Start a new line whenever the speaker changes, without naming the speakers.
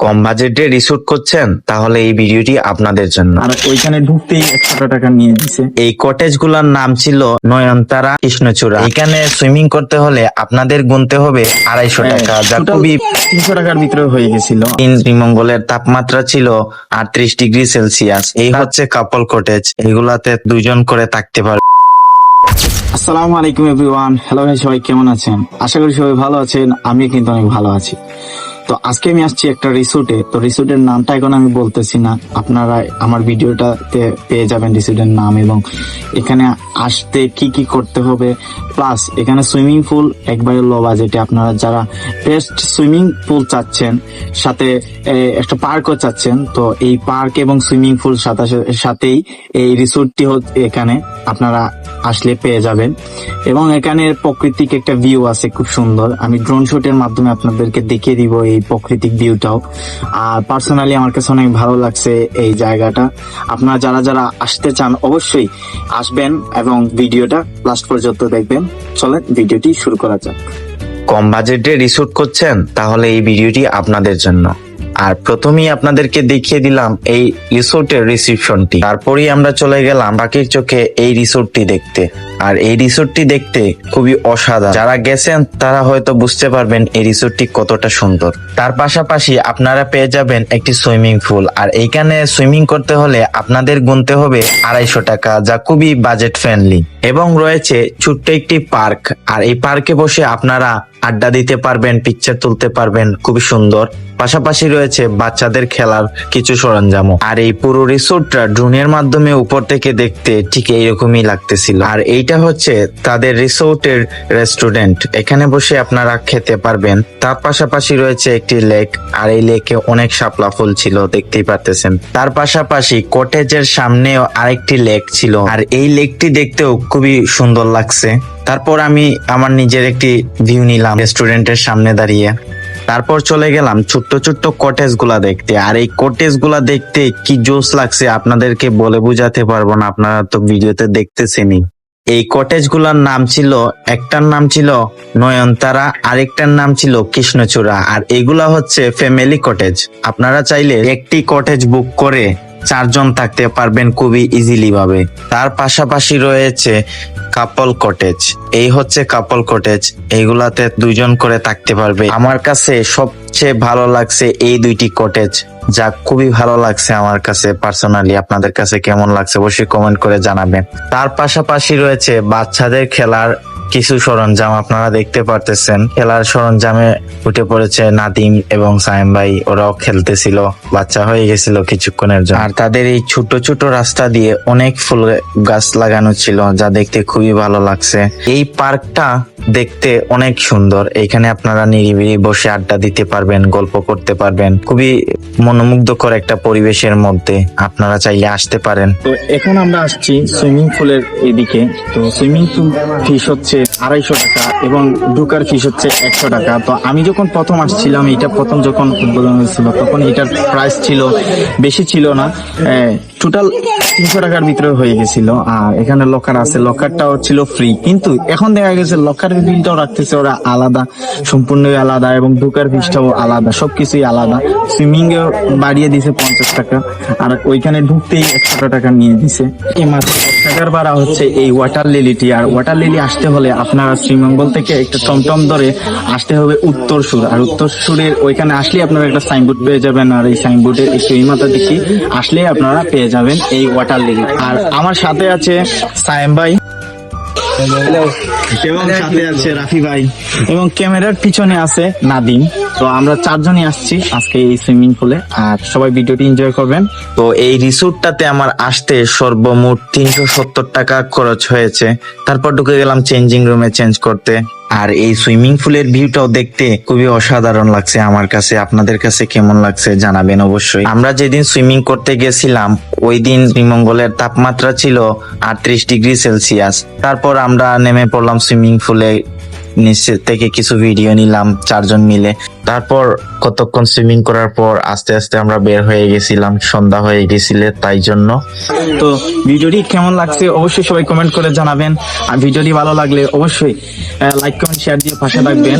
কম বাজেটে রিসুট করছেন তাহলে এই ভিডিওটি আপনাদের জন্য।
আর ওইখানে ঢুকতেই একশো টাকা নিয়ে দিছে
এই কটেজগুলার নাম ছিল নয়নতারা কৃষ্ণচূড়া। এখানে সুইমিং করতে হলে আপনাদের গুনতে হবে আড়াইশো টাকা যা খুবই
তিনশো টাকার ভিতরে হয়ে গেছিল।
শ্রীমঙ্গলের তাপমাত্রা ছিল আটত্রিশ ডিগ্রি সেলসিয়াস। এই হচ্ছে কাপল কটেজ। এগুলাতে দুইজন করে থাকতে পারবে
আসসালামু আলাইকুম এভরিওয়ান হ্যালো ভাই সবাই কেমন আছেন? আশা করি সবাই ভালো আছেন আমি কিন্তু অনেক ভালো আছি। তো আজকে আমি আসছি একটা রিসোর্টে। তো রিসোর্টের নামটা এখন আমি বলতেছি না। আপনারা আমার ভিডিওটাতে পেয়ে যাবেন রিসোর্টের নাম এবং এখানে আসতে কি কি করতে হবে। প্লাস এখানে সুইমিং পুল একবারে লো বাজেটে। আপনারা যারা বেস্ট সুইমিং পুল চাচ্ছেন, সাথে একটা পার্কও চাচ্ছেন, তো এই পার্ক এবং সুইমিং পুল সাথে, সাথেই এই রিসোর্টটি এখানে আপনারা আসলে পেয়ে যাবেন। এবং এখানে প্রাকৃতিক একটা ভিউ আছে, খুব সুন্দর। আমি ড্রোন শুটের মাধ্যমে আপনাদেরকে দেখিয়ে দিব এই প্রাকৃতিক ভিউটাও আর পার্সোনালি আমার কাছে অনেক ভালো লাগছে এই জায়গাটা। আপনারা যারা যারা আসতে চান অবশ্যই আসবেন এবং ভিডিওটা লাস্ট পর্যন্ত দেখবেন। চলেন ভিডিওটি শুরু করা যাক।
কম বাজেটে রিসোর্ট করছেন, তাহলে এই ভিডিওটি আপনাদের জন্য। আর প্রথমেই আপনাদেরকে দেখিয়ে দিলাম এই রিসোর্টের রিসিপশনটি তারপরেই আমরা চলে গেলাম বাকির চোখে এই রিসোর্টটি দেখতে। আর এই রিসোর্টটি দেখতে খুবই অসাধারণ। যারা গেছেন, তারা হয়তো বুঝতে পারবেন এই রিসোর্টটি কতটা সুন্দর। তার পাশাপাশি আপনারা পেয়ে যাবেন একটি সুইমিং পুল। আর এইখানে সুইমিং করতে হলে আপনাদের গুনতে হবে আড়াইশো টাকা, যা খুবই বাজেট ফ্রেন্ডলি এবং রয়েছে ছোট্ট একটি পার্ক। আর এই পার্কে বসে আপনারা আড্ডা দিতে পারবেন পিকচার তুলতে পারবেন, খুবই সুন্দর। পাশাপাশি রয়েছে বাচ্চাদের খেলার কিছু সরঞ্জামও। আর এই পুরো রিসোর্টটা ড্রোনের মাধ্যমে উপর থেকে দেখতে ঠিক এইরকমই লাগতেছিল। আর এইটা হচ্ছে তাদের রিসোর্টের রেস্টুরেন্ট। এখানে বসে আপনারা খেতে পারবেন। তার পাশাপাশি রয়েছে একটি লেক, আর এই লেকে অনেক শাপলা ফুল ছিল, দেখতেই পারতেছেন। তার পাশাপাশি কটেজের সামনেও আরেকটি লেক ছিল। আর এই লেকটি দেখতেও খুবই সুন্দর লাগছে। তারপর আমি আমার নিজের একটি ভিউ নিলাম রেস্টুরেন্টের সামনে দাঁড়িয়ে। তারপর চলে গেলাম ছোট্ট ছোট্ট কটেজগুলা দেখতে। আর এই কটেজগুলা দেখতে কি জোস লাগছে আপনাদেরকে বলে বুঝাতে পারব না, আপনারা তো ভিডিওতে দেখতেছেনই। এই কটেজগুলার নাম ছিল, একটার নাম ছিল নয়নতারা, আরেকটার নাম ছিল কৃষ্ণচূড়া। আর এগুলা হচ্ছে ফ্যামিলি কটেজ আপনারা চাইলে একটি কটেজ বুক করে চারজন থাকতে পারবেন খুবই ইজিলি ভাবে। তার পাশাপাশি রয়েছে কাপল কটেজ এই হচ্ছে কাপল কটেজ এইগুলাতে দুইজন করে থাকতে পারবে। আমার কাছে সবচেয়ে ভালো লাগছে এই দুইটি কটেজ যা খুবই ভালো লাগছে আমার কাছে পার্সোনালি আপনাদের কাছে কেমন লাগছে অবশ্যই কমেন্ট করে জানাবেন। তার পাশাপাশি রয়েছে বাচ্চাদের খেলার কিছু সরঞ্জাম আপনারা দেখতে পারতেছেন। খেলার সরঞ্জামে উঠে পড়েছে নাদিম এবং সাইম ভাই ওরাও খেলতেছিল বাচ্চা হয়ে গেছিল কিছুক্ষণের জন্য। আর তাদের এই ছোট ছোট রাস্তা দিয়ে অনেক ফুল গাছ লাগানো ছিল যা দেখতে খুবই ভালো লাগছে। এই পার্কটা দেখতে অনেক সুন্দর। এখানে আপনারা নিরিবিলি বসে আড্ডা দিতে পারবেন গল্প করতে পারবেন। খুবই মনোমুগ্ধকর একটা পরিবেশের মধ্যে আপনারা চাইলে আসতে পারেন।
তো এখন আমরা আসছি সুইমিং পুলের এদিকে। তো সুইমিং পুল ফিস হচ্ছে আড়াইশো টাকা এবং ঢুকার ফিস হচ্ছে একশো টাকা। তো আমি যখন প্রথম আসছিলাম, এটা প্রথম যখন উদ্বোধন হয়েছিল, তখন এটার প্রাইস ছিল, বেশি ছিল না টোটাল তিনশো টাকার ভিতরে হয়ে গেছিল। আর এখানে লকার আছে লকারটাও ছিল ফ্রি কিন্তু এখন দেখা গেছে লকারের বিলটাও রাখতেছে, ওরা আলাদা, সম্পূর্ণই আলাদা এবং ঢুকার ফিসটাও আলাদা, সবকিছুই আলাদা। সুইমিং এ বাড়িয়ে দিছে পঞ্চাশ টাকা, আর ওইখানে ঢুকতেই একশো টাকা নিয়ে দিছে। মাত্র এক টাকার ভাড়া হচ্ছে এই ওয়াটার লিলিটি আর ওয়াটার লিলি আসতে হলে আপনার শ্রীমঙ্গল থেকে একটা টমটম ধরে আসতে হবে উত্তর সুর। আর উত্তর সুরের ওইখানে আসলে আপনারা একটা সাইনবোর্ড পেয়ে যাবেন। আর এই সাইনবোর্ডের একটু এই মাথা দেখি আসলে আপনারা পেয়ে যাবেন এই ওয়াটার লিলি আর আমার সাথে আছে সায়েম ভাই। এবং সাথে আছে রাফি ভাই। এবং ক্যামেরার পিছনে আছে নাদিম। তো আমরা চারজনই আসছি আজকে এই সুইমিং পুলে। আর সবাই ভিডিওটি এনজয় করবেন।
তো এই রিসোর্টটাতে আমার আসতে সর্বমোট তিনশো সত্তর টাকা খরচ হয়েছে। তারপর ঢুকে গেলাম চেঞ্জিং রুমে চেঞ্জ করতে। আর এই সুইমিং পুলের ভিউটাও দেখতে খুবই অসাধারণ লাগছে আমার কাছে। আপনাদের কাছে কেমন লাগছে জানাবেন অবশ্যই। আমরা যেদিন সুইমিং করতে গেছিলাম ওই দিন শ্রীমঙ্গলের তাপমাত্রা ছিল আটত্রিশ ডিগ্রি সেলসিয়াস। তারপর আমরা নেমে পড়লাম সুইমিং পুলে নিচে থেকে কিছু ভিডিও নিলাম, চারজন মিলে। তারপর কতক্ষণ সুইমিং করার পর আস্তে আস্তে আমরা বের হয়ে গেছিলাম, সন্ধ্যা হয়ে গেছিলে তাই জন্য।
তো ভিডিওটি কেমন লাগছে অবশ্যই সবাই কমেন্ট করে জানাবেন। আর ভিডিওটি ভালো লাগলে অবশ্যই লাইক কমেন্ট শেয়ার দিয়ে পাশে থাকবেন।